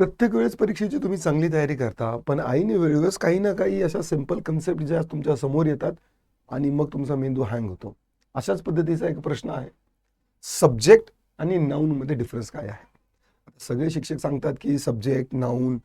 प्रत्येक वेळेस परीक्षेची तुम्ही चांगली तयारी करता पण आईने वेळेस काही ना काही अशा सिंपल कन्सेप्ट ज्या तुमच्यासमोर येतात आणि मग तुमचा मेंदू हँग होतो. अशाच पद्धतीचा एक प्रश्न आहे. सब्जेक्ट आणि नाऊनमध्ये डिफरन्स काय आहे? सगळे शिक्षक सांगतात की सब्जेक्ट नाऊन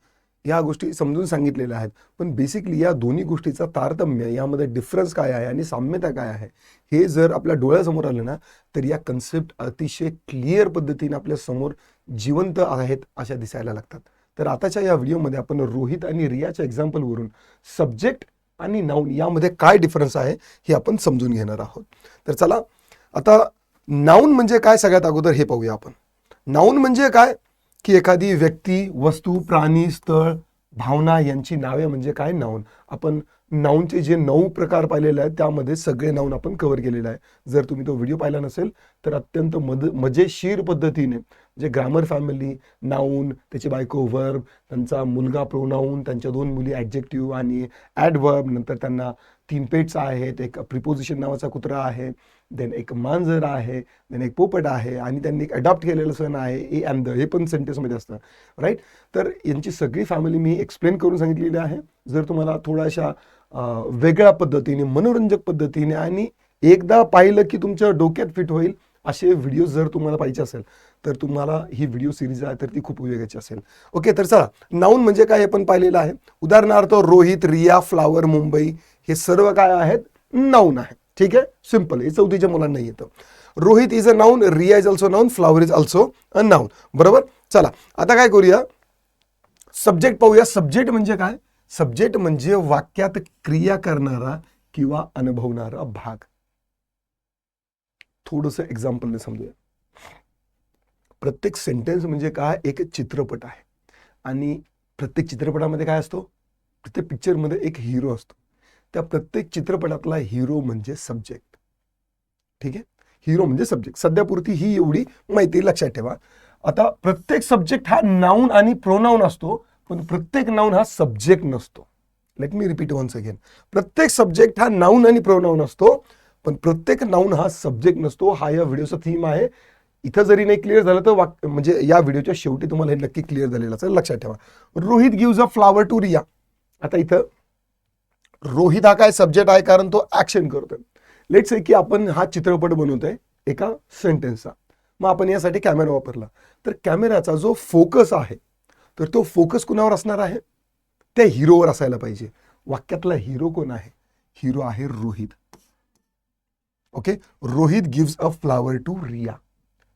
या गोष्टी समजून सांगितलेल्या आहेत. पण बेसिकली या दोन्ही गोष्टीचा तारतम्य यामध्ये डिफरन्स काय आहे आणि साम्यता काय आहे हे जर आपल्या डोळ्यासमोर आलं ना तर या कन्सेप्ट अतिशय क्लिअर पद्धतीने आपल्यासमोर जिवंत आहेत अशा दिसायला लागतात. तर आताच्या या व्हिडिओमध्ये आपण रोहित आणि रियाच्या एक्झाम्पलवरून सब्जेक्ट आणि नाऊन यामध्ये काय डिफरन्स आहे हे आपण समजून घेणार आहोत. तर चला आता नाऊन म्हणजे काय सगळ्यात अगोदर हे पाहूया आपण. नाऊन म्हणजे काय? की एखादी व्यक्ती वस्तू प्राणी स्थळ भावना यांची नावे म्हणजे काय? नाऊन आपण नाऊनचे जे नऊ प्रकार पाहिलेले आहेत त्यामध्ये सगळे नाऊन आपण कव्हर केलेले आहे जर तुम्ही तो व्हिडिओ पाहिला नसेल तर अत्यंत मद मजेशीर पद्धतीने जे ग्रामर फॅमिली नाऊन त्याची बायको वर्ब त्यांचा मुलगा प्रोनाऊन त्यांच्या दोन मुली ॲडजेक्टिव्ह आणि ॲडवर्ब नंतर त्यांना तीन पेट्स आहेत एक प्रिपोजिशन नावाचा कुत्रा आहे देन एक मांजर आहे देन एक पोपट आहे आणि त्यांनी एक अडॉप्ट केलेलं सण आहे ए अँड द हे पण सेंटेन्समध्ये असतं राईट तर यांची सगळी फॅमिली मी एक्सप्लेन करून सांगितलेली आहे. जर तुम्हाला थोड्याशा वेगळ्या पद्धतीने मनोरंजक पद्धतीने आणि एकदा पाहिलं की तुमच्या डोक्यात फिट होईल असे व्हिडिओ जर तुम्हाला पाहिजे असेल तर तुम्हाला ही व्हिडिओ सिरीज आहे तर ती खूप उपयोगाची असेल. ओके तर चला नाऊन म्हणजे काय हे पण पाहिलेलं आहे. उदाहरणार्थ रोहित रिया फ्लावर मुंबई हे सर्व काय आहेत? नाऊन आहे ठीक आहे? सिंपल हे चौथीच्या मुलांना येतं. Rohit is a noun Riya is also noun flower is also a noun बरोबर? चला आता काय करूया? सब्जेक्ट पाहूया. सब्जेक्ट म्हणजे काय? सब्जेक्ट म्हणजे वाक्यात क्रिया करणारा किंवा अनुभवणारा भाग. थोडंसं एक्झाम्पलने समजूया. प्रत्येक सेंटेन्स म्हणजे काय? एक चित्रपट आहे. आणि प्रत्येक चित्रपटामध्ये काय असतो? प्रत्येक पिक्चरमध्ये एक हिरो असतो. त्या प्रत्येक चित्रपटातला हिरो म्हणजे सब्जेक्ट ठीक आहे? हिरो म्हणजे सब्जेक्ट सध्यापुरती ही एवढी माहिती लक्षात ठेवा. आता प्रत्येक सब्जेक्ट हा नाऊन आणि प्रोनाऊन असतो पण प्रत्येक नाऊन हा सब्जेक्ट नसतो. Let me repeat once again प्रत्येक सब्जेक्ट हा नाऊन आणि प्रोनाऊन असतो पण प्रत्येक नाऊन हा सब्जेक्ट नसतो. हा या व्हिडिओचा थीम आहे. इथं जरी नाही क्लिअर झालं तर वाक म्हणजे या व्हिडिओच्या शेवटी तुम्हाला हे नक्की क्लिअर झालेलं असेल. लक्षात ठेवा. Rohit gives a flower to Riya. आता इथं रोहित हा काय सब्जेक्ट आहे? कारण तो ऍक्शन करतोय. लेट्स से की आपण हा चित्रपट बनवतोय एका सेंटेन्सचा मग आपण यासाठी कॅमेरा वापरला. तर कॅमेराचा जो फोकस आहे तर तो फोकस कुणावर असणार आहे? त्या हिरोवर असायला पाहिजे. वाक्यातला हिरो कोण आहे? हिरो आहे Rohit. Okay Rohit gives a flower to Riya.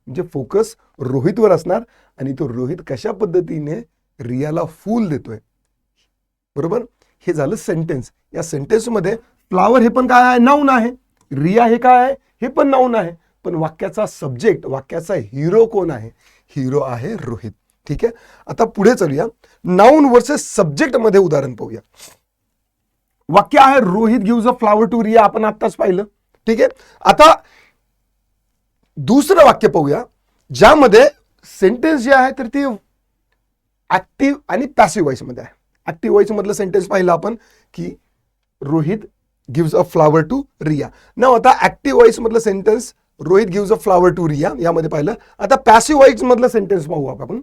म्हणजे फोकस रोहितवर असणार आणि तो रोहित कशा पद्धतीने रियाला फूल देतोय. बरोबर? हे झालं सेंटेन्स या सेंटेन्समध्ये फ्लावर हे पण काय आहे? नाऊन आहे. रिया हे काय आहे? हे पण नाऊन आहे. पण वाक्याचा सब्जेक्ट वाक्याचा हिरो कोण आहे? हिरो आहे रोहित. ठीक आहे? आता पुढे चलूया. नाऊन वर्सेस सब्जेक्टमध्ये उदाहरण पाहूया. वाक्य आहे Rohit gives a flower to Riya. आपण आत्ताच पाहिलं. ठीक आहे? आता दुसरं वाक्य पाहूया ज्यामध्ये सेंटेन्स जे आहे तर ते ऍक्टिव्ह आणि पॅसिव्ह व्हॉइसमध्ये आहे. ॲक्टिव्ह व्हॉइसमधलं सेंटेन्स पाहिलं आपण की Rohit gives a flower to Riya. न आता active व्हॉइसमधलं sentence Rohit gives a flower to Riya यामध्ये पाहिलं. आता पॅसिव्ह व्हॉइसमधलं सेंटेन्स पाहू आपण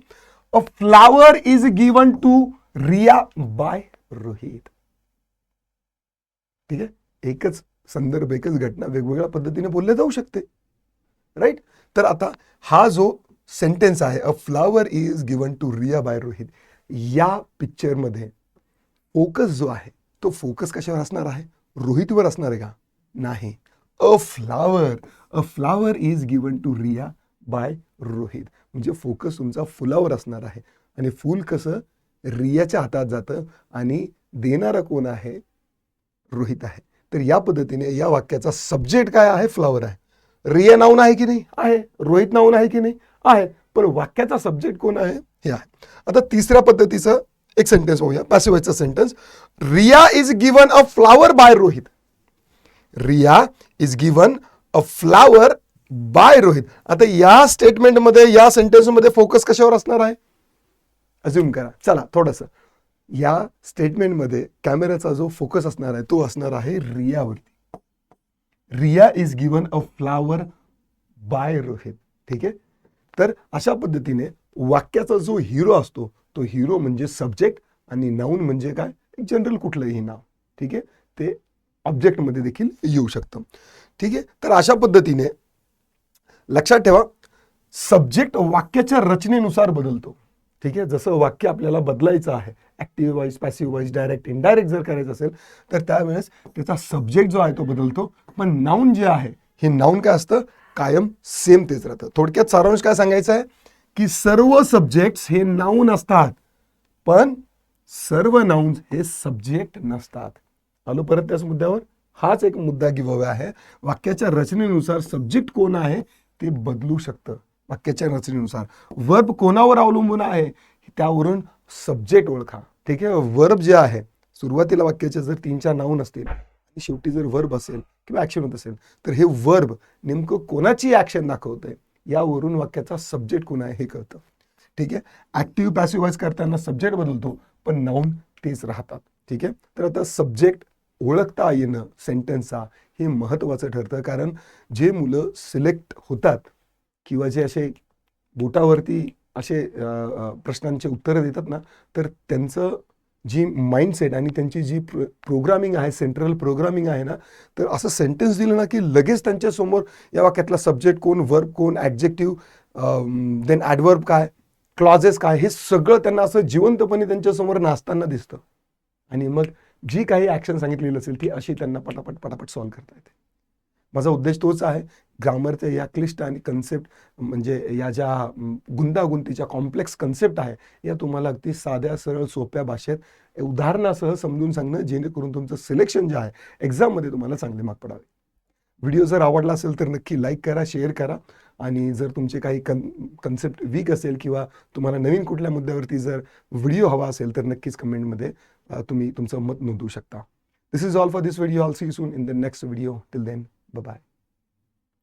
a flower is given to Riya by Rohit. ठीक आहे? एकच संदर्भ एकच घटना वेगवेगळ्या पद्धतीने बोलले जाऊ शकते. राईट तर आता हा जो सेंटेन्स आहे a flower is given to Riya by Rohit या पिक्चरमध्ये फोकस जो आहे तो फोकस कशावर असणार आहे? रोहितवर असणार आहे का? नाही. A flower a flower is given to Riya by Rohit म्हणजे फोकस तुमचा फुलावर असणार आहे. आणि फूल कसं? रियाच्या हातात जातं आणि देणारा कोण आहे? रोहित आहे. तर या पद्धतीने या वाक्याचा सब्जेक्ट काय आहे? फ्लावर आहे. रिया नाऊन आहे की नाही? आहे. रोहित नाऊन आहे की नाही? आहे. पण वाक्याचा सब्जेक्ट कोण आहे? हे आहे. आता तिसऱ्या पद्धतीचं एक सेंटेन्स होऊया पॅसिवायचा sentence Riya is given a flower by Rohit. Riya is given a flower by Rohit. आता या स्टेटमेंटमध्ये या सेंटेन्समध्ये फोकस कशावर असणार आहे? अज्युम करा. चला थोडंसं. या स्टेटमेंटमध्ये कॅमेराचा जो फोकस असणार आहे तो असणार आहे रियावरती. Riya is given a flower by Rohit ठीक आहे? तर अशा पद्धतीने वाक्याचा जो हिरो असतो तो हिरो म्हणजे सब्जेक्ट आणि नाऊन म्हणजे काय? जनरल कुठलंही नाव ठीक आहे? ते ऑब्जेक्टमध्ये देखील येऊ शकतं. ठीक आहे? तर अशा पद्धतीने लक्षात ठेवा सब्जेक्ट वाक्याच्या रचनेनुसार बदलतो. ठीक आहे? जसं वाक्य आपल्याला बदलायचं आहे active voice passive voice direct indirect जर करायचं असेल तर त्यावेळेस त्याचा सब्जेक्ट जो आहे तो बदलतो. पण नाऊन जे आहे हे नाऊन काय असतं? कायम सेम तेच राहतं. थोडक्यात सारांश काय सांगायचं आहे? की सर्व सब्जेक्ट्स हे नाऊन असतात पण सर्व नाउन्स हे सब्जेक्ट नसतात. आलो परत त्याच मुद्द्यावर. हाच एक मुद्दा गिव्ह आहे. वाक्याच्या रचनेनुसार सब्जेक्ट कोण आहे ते बदलू शकतं. वाक्याच्या रचनेनुसार. वर्ब कोणावर अवलंबून आहे? त्यावरून सब्जेक्ट ओळखा. ठीक आहे? वर्ब जे आहे सुरुवातीला वाक्याचे जर तीन चार नाऊन असतील आणि शेवटी जर वर्ब असेल किंवा ॲक्शन होत असेल तर हे वर्ब नेमकं कोणाची ॲक्शन दाखवतंय? यावरून वाक्याचा सब्जेक्ट कोण आहे हे कळतं. ठीक आहे? ॲक्टिव्ह पॅसिव्ह करताना सब्जेक्ट बदलतो पण नाऊन तेच राहतात. ठीक आहे? तर आता सब्जेक्ट ओळखता येणं सेंटेन्सचा हे महत्त्वाचं ठरतं. कारण जे मुलं सिलेक्ट होतात किंवा जे असे बोटावरती असे प्रश्नांचे उत्तरं देतात ना तर त्यांचं जी माइंडसेट आणि त्यांची जी प्रो प्रोग्रामिंग आहे सेंट्रल प्रोग्रामिंग आहे ना तर असं सेंटेन्स दिलं ना की लगेच त्यांच्यासमोर या वाक्यातला सब्जेक्ट कोण वर्ब कोण ॲडजेक्टिव्ह देन ॲडवर्ब काय क्लॉजेस काय हे सगळं त्यांना असं जिवंतपणे त्यांच्यासमोर नाचताना दिसतं. आणि मग जी काही ॲक्शन सांगितलेली असेल ती अशी त्यांना पटापट पटापट सॉल्व्ह करता येते. माझा उद्देश तोच आहे ग्रामरच्या या क्लिष्ट आणि कन्सेप्ट म्हणजे या ज्या गुंतागुंतीच्या कॉम्प्लेक्स कन्सेप्ट आहे या तुम्हाला अगदी साध्या सरळ सोप्या भाषेत उदाहरणासह समजून सांगणं जेणेकरून तुमचं सिलेक्शन जे आहे एक्झाममध्ये तुम्हाला चांगले मार्क पडावे. व्हिडिओ जर आवडला असेल तर नक्की लाईक करा शेअर करा आणि जर तुमचे काही कन कन्सेप्ट वीक असेल किंवा तुम्हाला नवीन कुठल्या मुद्द्यावरती जर व्हिडिओ हवा असेल तर नक्कीच कमेंटमध्ये तुम्ही तुमचं मत नोंदवू शकता. This is all for this video all see soon in the next video till then bye